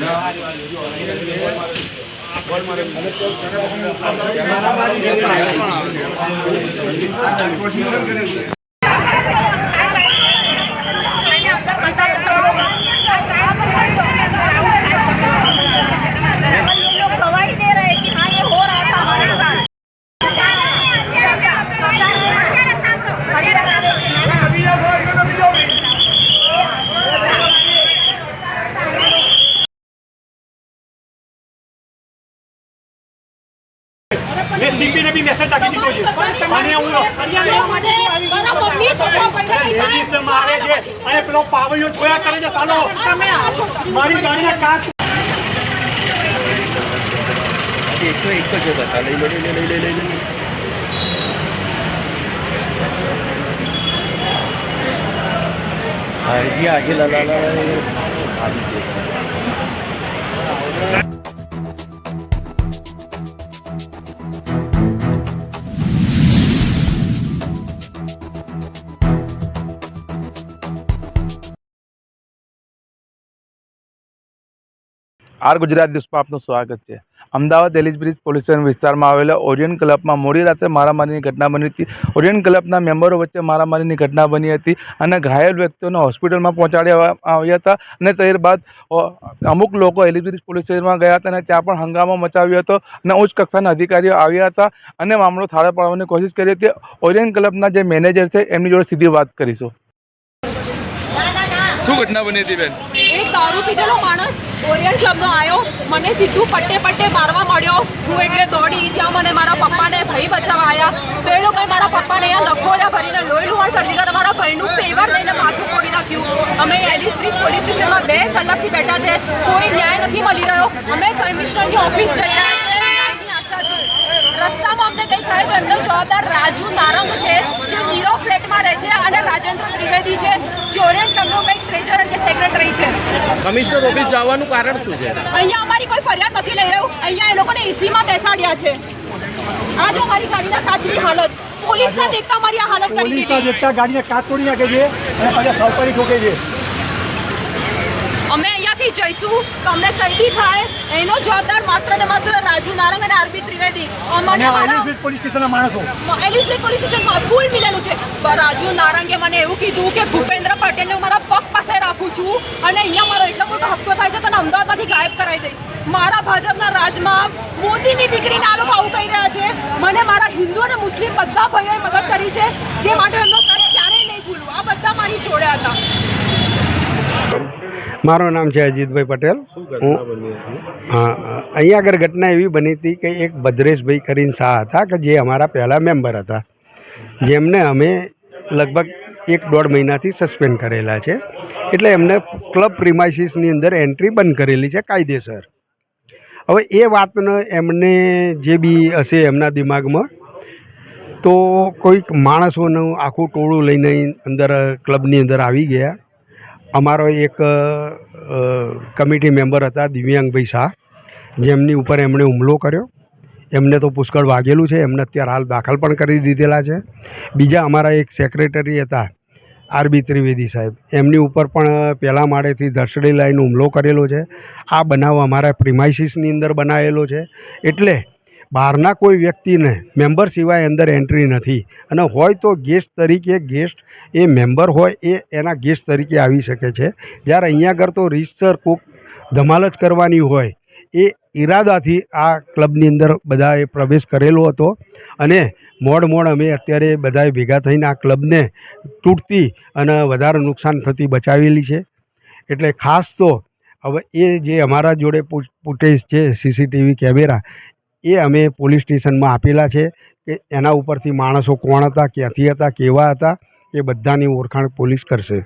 लोग મેં સીપીને બી મેસેજ આપી દીધો છે. અને હું મારા મમ્મી પપ્પા બધા કઈ લેડીઝ મારે છે અને પેલો પાવૈયો જોયા કરે છે. સાલો મારી ગાડીના કાચ એક તો એક જ હતા. લઈ લઈ લઈ લો લઈ લઈ લો. હા જી આગે લા લા લા આવી ગયો આર ગુજરાત ન્યૂઝમાં આપનું સ્વાગત છે. અમદાવાદ એલિઝબ્રિજ પોલીસ સ્ટેશન વિસ્તારમાં આવેલા ઓરિયન ક્લબમાં મોડી રાત્રે મારામારીની ઘટના બની હતી. ઓરિયન ક્લબના મેમ્બરો વચ્ચે મારામારીની ઘટના બની હતી અને ઘાયલ વ્યક્તિઓને હોસ્પિટલમાં પહોંચાડ્યા આવ્યા હતા અને ત્યારબાદ અમુક લોકો એલિઝબ્રિજ પોલીસ સ્ટેશનમાં ગયા હતા અને ત્યાં પણ હંગામો મચાવ્યો હતો અને ઉચ્ચ કક્ષાના અધિકારીઓ આવ્યા હતા અને મામલો થાળે પાડવાની કોશિશ કરી હતી. ઓરિયન ક્લબના જે મેનેજર છે એમની જોડે સીધી વાત કરીશું. શું ઘટના બની હતી, બેન? એક દારૂ પીધેલો માણસ ઓરિયન ક્લબનો આવ્યો મને સીધું પટ્ટે પટ્ટે મારવા મળ્યો હું એટલે દોડી ત્યાં મને મારા પપ્પાને ભાઈ બચાવવા આવ્યા તો એ લોકોએ મારા પપ્પાને અહીંયા લખોજા ભરીને લોહી લુહાણ કરી દીધા મારા ભાઈનું પેવર લઈને માથું ફોડી નાખ્યું. અમે એલિસ બ્રિજ પોલીસ સ્ટેશનમાં બે કલાકથી બેઠા છે. કોઈ ન્યાય નથી મળી રહ્યો. અમે કમિશનરની ઓફિસ જઈ રહ્યા તો એમનો જવાબદાર રાજુ નારંગ છે જે નીરો ફ્લેટમાં રહે છે અને રાજેન્દ્ર ત્રિવેદી છે જે ઓરિયન્ટ ક્લબનો કંઈક ટ્રેઝરર કે સેક્રેટરી છે. કમિશનર ઓફિસ જવાનું કારણ શું છે? અહીંયા અમારી કોઈ ફરિયાદ નથી લઈ રહ્યું. અહીંયા એ લોકોને એસીમાં બેસાડ્યા છે. આ જો મારી ગાડીના કાચની હાલત. પોલીસના દેખતા મારી આ હાલત કરી પોલીસના દીધી દેખતા ગાડીને કાચ તોડી નાખે છે અને પાછા સાવકારી ઠોકે છે. અમે અહીંયાથી જઈશું. તો અમને કંઈ બી થાય એનો જવાબદાર માત્ર ને માત્ર રાજુ નારંગ અને આરબી ત્રિવેદી. અમને પોલીસ સ્ટેશનના માણસો. એલિઝબેથ પોલીસ સ્ટેશનમાં ફૂલ મિલેલું છે. પણ રાજુ નારંગે મને એવું કીધું કે ભૂપેન્દ્ર પટેલને હું મારા પગ પાસે રાખું છું અને અહીંયા મારો એટલો મોટો હપ્તો થાય છે તને અમદાવાદમાંથી ગાયબ કરાવી દઈશ. મારા ભાજપના રાજમાં મોદીની દીકરીને આ લોકો આવું કહી રહ્યા છે. મને મારા હિન્દુ અને મુસ્લિમ બધા ભાઈઓએ મદદ કરી છે જે માટે એમનો કર્જ ક્યારેય નહીં ભૂલવું આ બધા મારી જોડે હતા મારું નામ છે અજીતભાઈ પટેલ. હું હા અહીંયા આગળ ઘટના એવી બની હતી કે એક ભદ્રેશભાઈ કરીને શાહ હતા કે જે અમારા પહેલાં મેમ્બર હતા જેમને અમે લગભગ એક દોઢ મહિનાથી સસ્પેન્ડ કરેલા છે. એટલે એમને ક્લબ પ્રિમાઇસીસની અંદર એન્ટ્રી બંધ કરેલી છે કાયદેસર. હવે એ વાતનો એમને જે બી હશે એમના દિમાગમાં તો કોઈક માણસોનું આખું ટોળું લઈને અંદર ક્લબની અંદર આવી ગયા. અમારો એક કમિટી મેમ્બર હતા, દિવ્યાંગભાઈ શાહ. જેમની ઉપર એમણે હુમલો કર્યો. એમને તો પુષ્કળ વાગેલું છે. એમને અત્યારે હાલ દાખલ પણ કરી દીધેલા છે. બીજા અમારા એક સેક્રેટરી હતા આરબી ત્રિવેદી સાહેબ. એમની ઉપર પણ પહેલા માળેથી ધસડી લાઈન હુમલો કરેલો છે. આ બનાવ અમારા પ્રિમાઇસીસની અંદર બનાવેલો છે. એટલે બહારના કોઈ વ્યક્તિને મેમ્બર સિવાય અંદર એન્ટ્રી નથી. અને હોય તો ગેસ્ટ તરીકે ગેસ્ટ એ મેમ્બર હોય એ એના ગેસ્ટ તરીકે આવી શકે છે. જ્યારે અહીંયા આગળ તો રીતસર કોક ધમાલ જ કરવાની હોય, એ ઈરાદાથી આ ક્લબની અંદર બધાએ પ્રવેશ કરેલો હતો. અને મોડ મોડ અમે અત્યારે બધાએ ભેગા થઈને આ ક્લબને તૂટતી અને વધારે નુકસાન થતી બચાવેલી છે. એટલે ખાસ તો હવે એ જે અમારા જોડે ફૂટેજ છે, સીસીટીવી કેમેરા એ અમે પોલીસ સ્ટેશનમાં આપેલા છે કે એના ઉપરથી માણસો કોણ હતા, ક્યાંથી હતા, કેવા હતા, એ બધાની ઓળખાણ પોલીસ કરશે.